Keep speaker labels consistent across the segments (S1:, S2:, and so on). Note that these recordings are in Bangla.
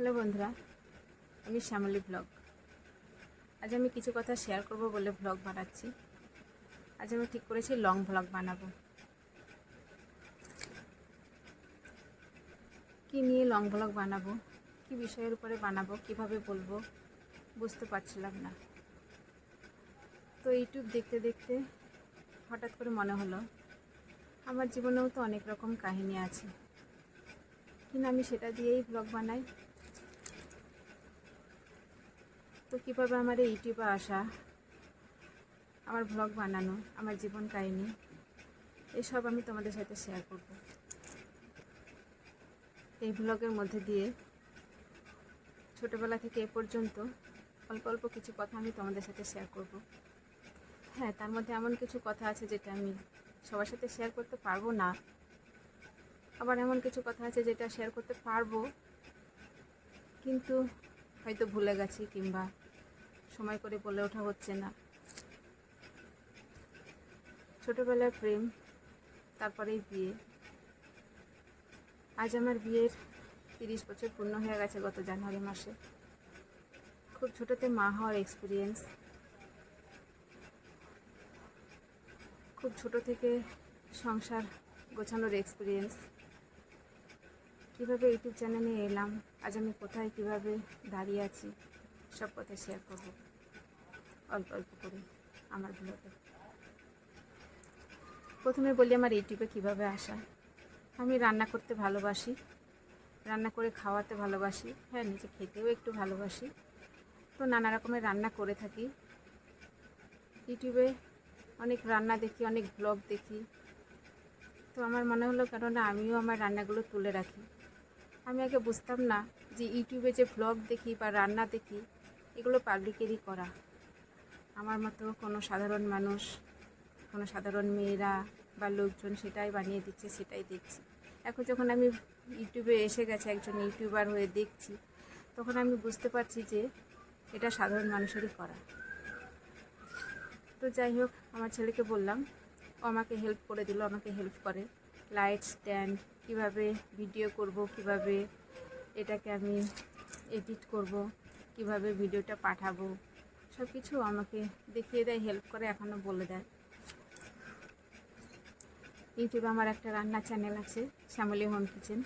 S1: হ্যালো বন্ধুরা, আমি শ্যামলী ব্লগ। আজ আমি কিছু কথা শেয়ার করব বলে ব্লগ বানাচ্ছি। আজ আমি ঠিক করেছি লং ব্লগ বানাবো। কি নিয়ে লং ব্লগ বানাবো, কি বিষয়ের উপরে বানাবো, কীভাবে বলব, বুঝতে পারছিলাম না। তো ইউটিউব দেখতে দেখতে হঠাৎ করে মনে হলো, আমার জীবনেও তো অনেক রকম কাহিনী আছে। কিন্তু আমি সেটা দিয়েই ব্লগ বানাই? তো কীভাবে আমার এই ইউটিউবে আসা? আমার ব্লগ বানানো, আমার জীবন কাহিনী, এসব আমি তোমাদের সাথে শেয়ার করব। এই ব্লগের মধ্যে দিয়ে ছোটোবেলা থেকে এ পর্যন্ত অল্প অল্প কিছু কথা আমি তোমাদের সাথে শেয়ার করব। হ্যাঁ তার মধ্যে এমন কিছু কথা আছে যেটা আমি সবার সাথে শেয়ার করতে পারব না। আবার এমন কিছু কথা আছে যেটা শেয়ার করতে পারব, কিন্তু হয়তো ভুলে গেছি কিংবা সময় করে বলে ওঠা হচ্ছে না। ছোটোবেলার প্রেম, তারপরেই বিয়ে। আজ আমার বিয়ের তিরিশ বছর পূর্ণ হয়ে গেছে গত জানুয়ারি মাসে। খুব ছোটোতে মা হওয়ার এক্সপিরিয়েন্স খুব ছোট থেকে সংসার গোছানোর এক্সপিরিয়েন্স কীভাবে ইউটিউব চ্যানেলে এলাম? আজ আমি কোথায়, কীভাবে দাঁড়িয়ে আছি? সব কথা শেয়ার করব। অল্প অল্প করে আমার ব্লগে প্রথমে বলি, আমার ইউটিউবে কীভাবে আসা? আমি রান্না করতে ভালোবাসি। রান্না করে খাওয়াতে ভালোবাসি। হ্যাঁ নিজে খেতেও একটু ভালোবাসি। তো নানা রকমের রান্না করে থাকি। ইউটিউবে অনেক রান্না দেখি, অনেক ব্লগ দেখি। তো আমার মনে হলো, কেননা আমিও আমার রান্নাগুলো তুলে রাখি। আমি আগে বুঝতাম না যে ইউটিউবে যে ব্লগ দেখি বা রান্না দেখি, এগুলো পাবলিকেরই করা। আমার মতো কোনো সাধারণ মানুষ, কোনো সাধারণ মেয়েরা বা লোকজন সেটাই বানিয়ে দিচ্ছে, সেটাই দেখছি। এখন যখন আমি ইউটিউবে এসে গেছে, একজন ইউটিউবার হয়ে দেখছি, তখন আমি বুঝতে পারছি যে এটা সাধারণ মানুষেরই করা। তো যাই হোক, আমার ছেলেকে বললাম, ও আমাকে হেল্প করে দিল, আমাকে হেল্প করে। লাইট স্ট্যান্ড কীভাবে ভিডিও করব, কীভাবে এটাকে আমি এডিট করব, কীভাবে ভিডিওটা পাঠাবো সব কিছু আমাকে দেখিয়ে দেয় হেল্প করে এখনও বলে দেয়। ইউটিউবে আমার একটা রান্না চ্যানেল আছে, শ্যামলি হোম কিচেন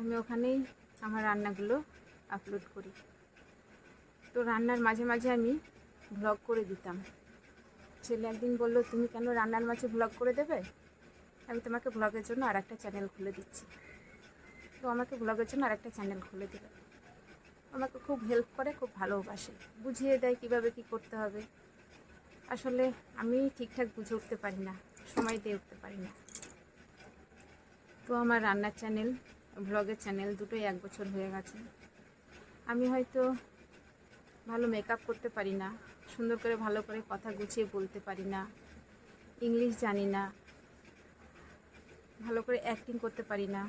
S1: আমি ওখানেই আমার রান্নাগুলো আপলোড করি। তো রান্নার মাঝে মাঝে আমি ব্লগ করে দিতাম। ছেলে একদিন বলল, তুমি কেন রান্নার মাঝে ব্লগ করে দেবে? আমি তোমাকে ব্লগের জন্য আর একটা চ্যানেল খুলে দিচ্ছি। তো আমাকে ব্লগের জন্য আর একটা চ্যানেল খুলে দিল আমাকে খুব হেল্প করে, খুব ভালোবাসে। বুঝিয়ে দেয় কীভাবে কি করতে হবে। আসলে আমি ঠিকঠাক বুঝে উঠতে পারি না, সময় দিয়ে উঠতে পারি না। তো আমার রান্নার চ্যানেল ব্লগের চ্যানেল দুটোই এক বছর হয়ে গেছে। আমি হয়তো ভালো মেকআপ করতে পারি না, সুন্দর করে ভালো করে কথা গুছিয়ে বলতে পারি না ইংলিশ জানি না। ভালো করে অ্যাক্টিং করতে পারি না।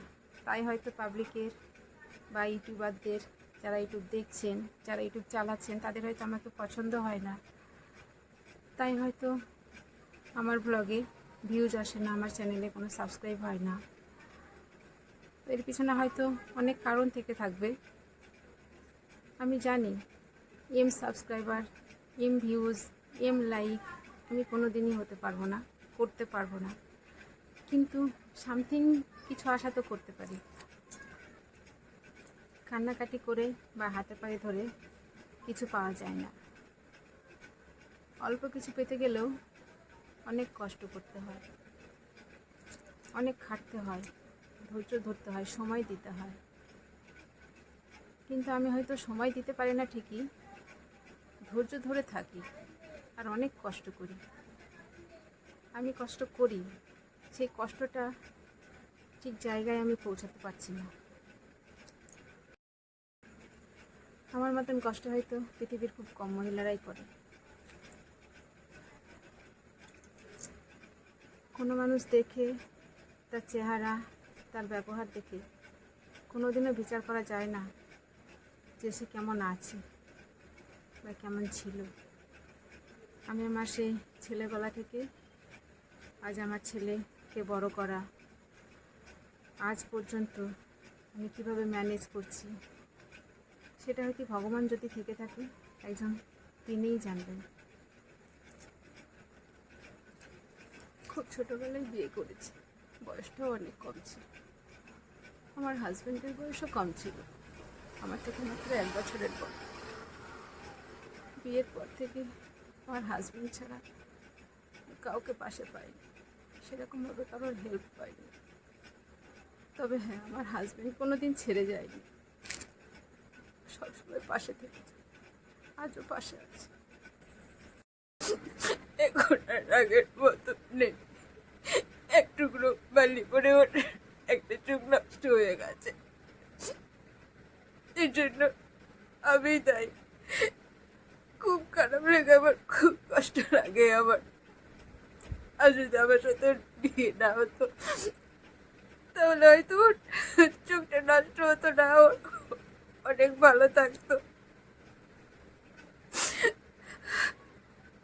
S1: তাই হয়তো পাবলিকের বা ইউটিউবারদের যারা ইউটিউব দেখছেন, যারা ইউটিউব চালাচ্ছেন, তাদের হয়তো আমাকে পছন্দ হয় না। তাই হয়তো আমার ব্লগে ভিউজ আসে না, আমার চ্যানেলে কোনো সাবস্ক্রাইব হয় না। এর পিছনে হয়তো অনেক কারণ থেকে থাকবে। আমি জানি M subscriber M views M like আমি কোনো দিনই হতে পারব না, করতে পারব না। কিন্তু সামথিং কিছু আশা তো করতে পারি। কান্নাকাটি করে বা হাতে পায়ে ধরে কিছু পাওয়া যায় না। অল্প কিছু পেতে গেলেও অনেক কষ্ট করতে হয়। অনেক খাটতে হয়, ধৈর্য ধরতে হয়, সময় দিতে হয়। কিন্তু আমি হয়তো সময় দিতে পারি না ঠিকই, ধৈর্য ধরে থাকি আর অনেক কষ্ট করি। আমি কষ্ট করি। সেই কষ্টটা ঠিক জায়গায় আমি পৌঁছাতে পারছি না। আমার মতন কষ্ট হয়তো পৃথিবীর খুব কম মহিলারাই করে। কোনো মানুষ দেখে, তার চেহারা, তার ব্যবহার দেখে কোনো দিনও বিচার করা যায় না যে সে কেমন আছে বা কেমন ছিল। আমি আমার সেই ছেলেবেলা থেকে আজ আমার ছেলেকে বড় করা। আজ পর্যন্ত আমি কীভাবে ম্যানেজ করছি, সেটা হয়তো ভগবান যদি থেকে থাকে, একজন তিনিই জানবেন। খুব ছোটোবেলায় বিয়ে করেছি, বয়সটাও অনেক কম ছিল। আমার হাজব্যান্ডের বয়সও কম ছিল, আমার থেকে মাত্র এক বছরের পর বিয়ের পর থেকে আমার হাজব্যান্ড ছাড়া কাউকে পাশে পাইনি। সেরকমভাবে কারোর হেল্প পাইনি। তবে হ্যাঁ আমার হাজব্যান্ড কোনো দিন ছেড়ে যায়নি। সবসময় পাশে থেকেছে আজও পাশে আছে। এখন আর আগের মতো নেই। এক টুকরো বালি পরে ওর একটা চুক নষ্ট হয়ে গেছে। এর জন্য আমি তাই খুব খারাপ লেগে, আমার খুব কষ্ট লাগে আমার। আর যদি আমার সাথে বিয়ে না হতো, তাহলে হয়তো চোখটা নষ্ট হতো না অনেক ভালো থাকতো।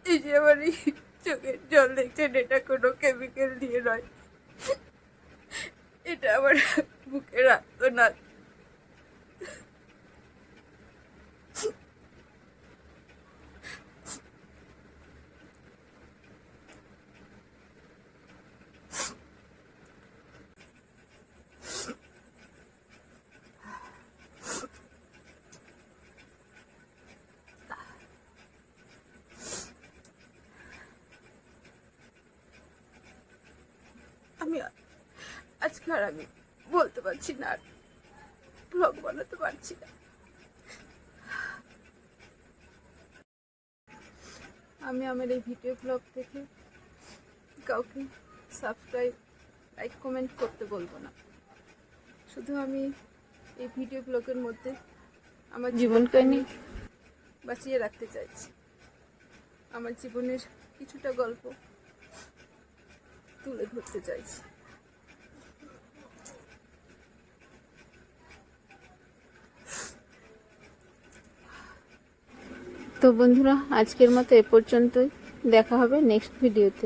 S1: এই যে আমার এই চোখের জল দেখছেন, এটা কোনো কেমিক্যাল দিয়ে নয়। এটা আমার বুকে রাখতো না আমি আ- আজকে আর আমি বলতে পারছি না আর ব্লগ বানাতে পারছি না। আমি আমার এই ভিডিও ব্লগ থেকে কাউকে সাবস্ক্রাইব লাইক কমেন্ট করতে বলব না। শুধু আমি এই ভিডিও ব্লগের মধ্যে আমার জীবন কাহিনী। বাঁচিয়ে রাখতে চাইছি। আমার জীবনের কিছুটা গল্প তুলে ধরতে চাইছি। তো বন্ধুরা আজকের মতো এ পর্যন্তই। দেখা হবে নেক্সট ভিডিওতে